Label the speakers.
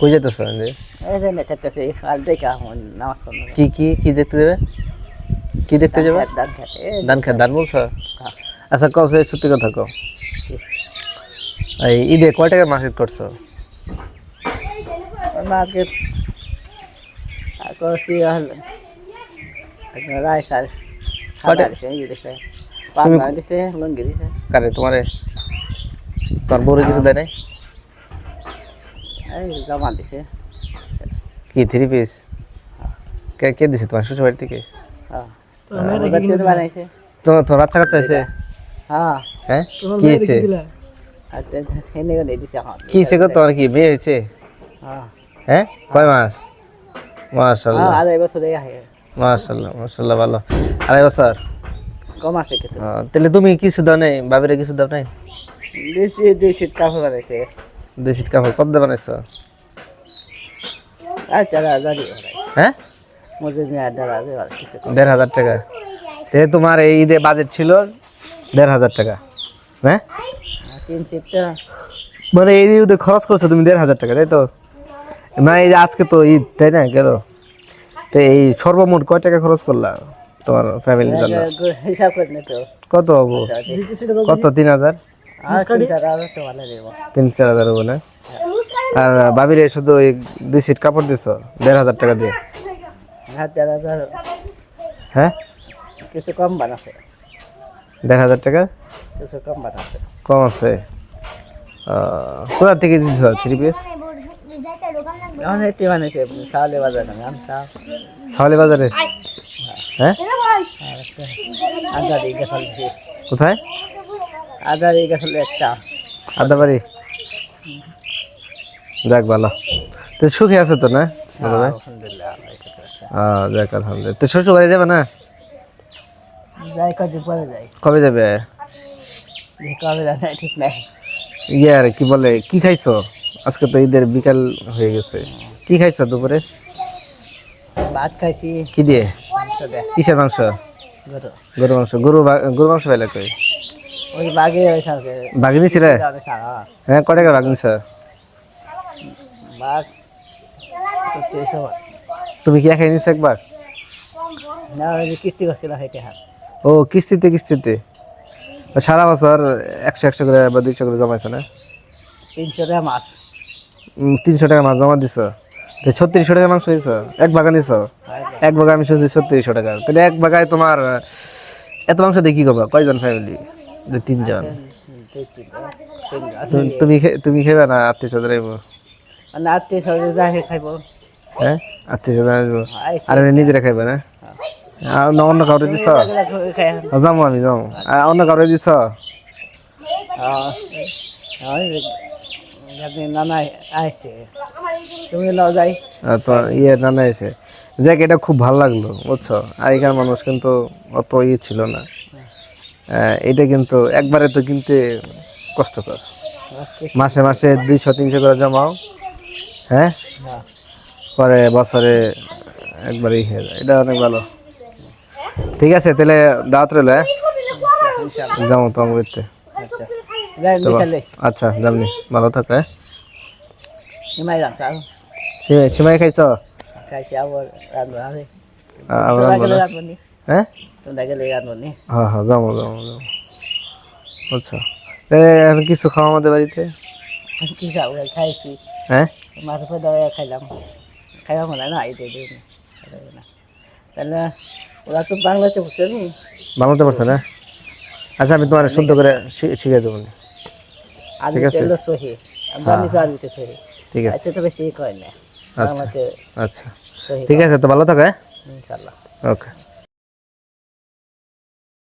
Speaker 1: কই যেতেছ যে
Speaker 2: এই যে নেখাতেছি আর দেখে আমার নামাজ পড়ল
Speaker 1: কি কি কি দেখতে যাবে কি দেখতে যাবে
Speaker 2: দান খেতে এই
Speaker 1: ধান খেত ধান বলছ
Speaker 2: হ্যাঁ।
Speaker 1: আচ্ছা কও সে সত্যি কথা কও এই ঈদে কয় টাকা মার্কেট করছ
Speaker 2: মার্কেট আর করছি হল রায় সার খাবার দিছে এই দিছে পাবনা দিছে লঙ্গি দিছে
Speaker 1: কারে তোমারে তোমার বউরে কিছু দেয় নাই
Speaker 2: এই জমা দিছে।
Speaker 1: কি থ্রি পিস কে কে দিছে তোমার শ্বশুর বাড়ি থেকে?
Speaker 2: হ্যাঁ। বানাইছে।
Speaker 1: তোমার তোমার বাচ্চা কাচ্চা হয়েছে?
Speaker 2: হ্যাঁ।
Speaker 1: হ্যাঁ? কি হয়েছে? কি হয়েছে গো তোমার কি বিয়ে হয়েছে?
Speaker 2: হ্যাঁ।
Speaker 1: হ্যাঁ? কয় মাস? মাশাল্লাহ
Speaker 2: আড়াই বছর
Speaker 1: মাশাল্লাহ মাশাল্লাহ ভালো। আড়াই বছর?
Speaker 2: কম আছে কিছু
Speaker 1: তাহলে তুমি কিছু দাও নাই? বাবিরে কিছু দাও নাই?
Speaker 2: দুই সিট কাপড় বানাইছে।
Speaker 1: সিট কাপড় কত দিয়ে বানাইছো?
Speaker 2: হাজারই
Speaker 1: হ্যাঁ?
Speaker 2: দেড় হাজার
Speaker 1: টাকা। তাহলে তোমার এই ঈদে বাজেট ছিল দেড় হাজার টাকা হ্যাঁ?
Speaker 2: তিন
Speaker 1: মানে এই ঈদে খরচ করছ তুমি দেড় হাজার টাকা তাই তো? না এই যে আজকে তো ঈদ তাই না গেল? তো এই সর্বমোট কয় টাকা খরচ করলা তোমার ফ্যামিলির জন্য?
Speaker 2: হিসাব করে নিতে
Speaker 1: কত হব? কত তিন হাজার?
Speaker 2: তিন চার হাজার তো দেবো।
Speaker 1: তিন চার হাজার হব না? আর বাবিরে শুধু ওই দুই সিট কাপড় দিছ দেড় হাজার টাকা দিয়ে।
Speaker 2: হাজার।
Speaker 1: হ্যাঁ?
Speaker 2: কিছু কম বানাছে
Speaker 1: দেড় হাজার টাকা?
Speaker 2: কিছু কম বানাছে
Speaker 1: কম আছে? কোথা থেকে দিছ থ্রি পিস
Speaker 2: বাজার না আমি চাও
Speaker 1: বাজারে? হ্যাঁ।
Speaker 2: দিছি
Speaker 1: কোথায়?
Speaker 2: আদা দিয়ে গেছাল একটা।
Speaker 1: আদাবাড়ি? যাক ভালো। তো সুখে আছে তো না? বলো ভাই?
Speaker 2: আলহামদুলিল্লাহ আল্লাহ শুকর আছে।
Speaker 1: আহ, যাক আলহামদুলিল্লাহ। তো শ্বশুর বাড়ি যাবে না?
Speaker 2: যাই কদিন পরে যাই।
Speaker 1: কবে যাবে?
Speaker 2: কবে যাই ঠিক নাই।
Speaker 1: ইয়ে আর কি বলে কি খাইছো? আজকে তো ঈদের বিকাল হয়ে গেছে। কি খাইছো দুপুরে?
Speaker 2: ভাত খাইছি।
Speaker 1: কি দিয়ে? কিসের মাংস?
Speaker 2: গরু।
Speaker 1: মাংস। গরু গরু মাংস পাইলে কই?
Speaker 2: ওই বাঘে ওই সাথে
Speaker 1: বাঘ নিছিলে হ্যাঁ কয় টাকা বাঘ
Speaker 2: সত্যি
Speaker 1: তুমি কি একাই নিছো একবার?
Speaker 2: না ওই কিস্তি করছিল হেঁটে হাত
Speaker 1: ও কিস্তিতে কিস্তিতে? সারা বছর একশো একশো করে বা দুইশো করে জমাইছো না?
Speaker 2: তিনশো টাকা মাছ।
Speaker 1: তিনশো টাকা মাছ জমা দিছো? ছত্রিশশো টাকা মাংস দিছো? এক বাগা নিছো? এক বাগা আমি শুনছি ছত্রিশশো টাকা। তাহলে এক বাগায় তোমার এত মাংস দিয়ে কি করবা? কয়জন ফ্যামিলি তিনজন। তুমি- তুমি খে- তুমি খেবে না আত্মীয় স্বজন আইবো?
Speaker 2: মানে আত্মীয় স্বজন যাকে খাইব।
Speaker 1: হ্যাঁ? আত্মীয় স্বজন আসব আর নিজেরা খাইবে না? অন্য কাউরে দিছ। যাব আমি যাব অন্য কাউরে দিছ?
Speaker 2: হ্যাঁ, ওই যে আপনি নানা আইসে তুমি যাই।
Speaker 1: ইয়ে নানা এসে যাক এটা খুব ভালো লাগল বুঝছ? আগেকার মানুষ কিন্তু অত ইয়ে ছিল না। এটা কিন্তু একবারে তো কিনতে কষ্টকর। মাসে মাসে দুইশো তিনশো করে জমাও হ্যাঁ? পরে বছরে একবারে ই হয়ে যায়। এটা অনেক ভালো। ঠিক আছে তাহলে দাওয়াত রইল হ্যাঁ? যাব তো আমার
Speaker 2: আচ্ছা
Speaker 1: যাবনি। ভালো থাকো হ্যাঁ? সিমাই খাইছ? হ্যাঁ? হ্যাঁ হ্যাঁ যাব যাব যাব। আচ্ছা। এখন কিছু খাওয়া আমাদের বাড়িতে?
Speaker 2: কি খাব? খাইছি।
Speaker 1: হ্যাঁ?
Speaker 2: মাছ দাঁড়িয়ে খাইলাম। খাইলাম হয়? না এই দিয়ে না তাহলে ওরা তো বাংলাতে নি।
Speaker 1: আচ্ছা আমি তোমার শুদ্ধ করে শি- শিখিয়ে দেবো ঠিক আছে।
Speaker 2: সহি। আমি তো সহি।
Speaker 1: ঠিক আছে।
Speaker 2: আচ্ছা তো বেশি কয় না।
Speaker 1: আচ্ছা আচ্ছা। ঠিক আছে তো ভালো থাকো হ্যাঁ?
Speaker 2: ইনশাল্লাহ
Speaker 1: ওকে।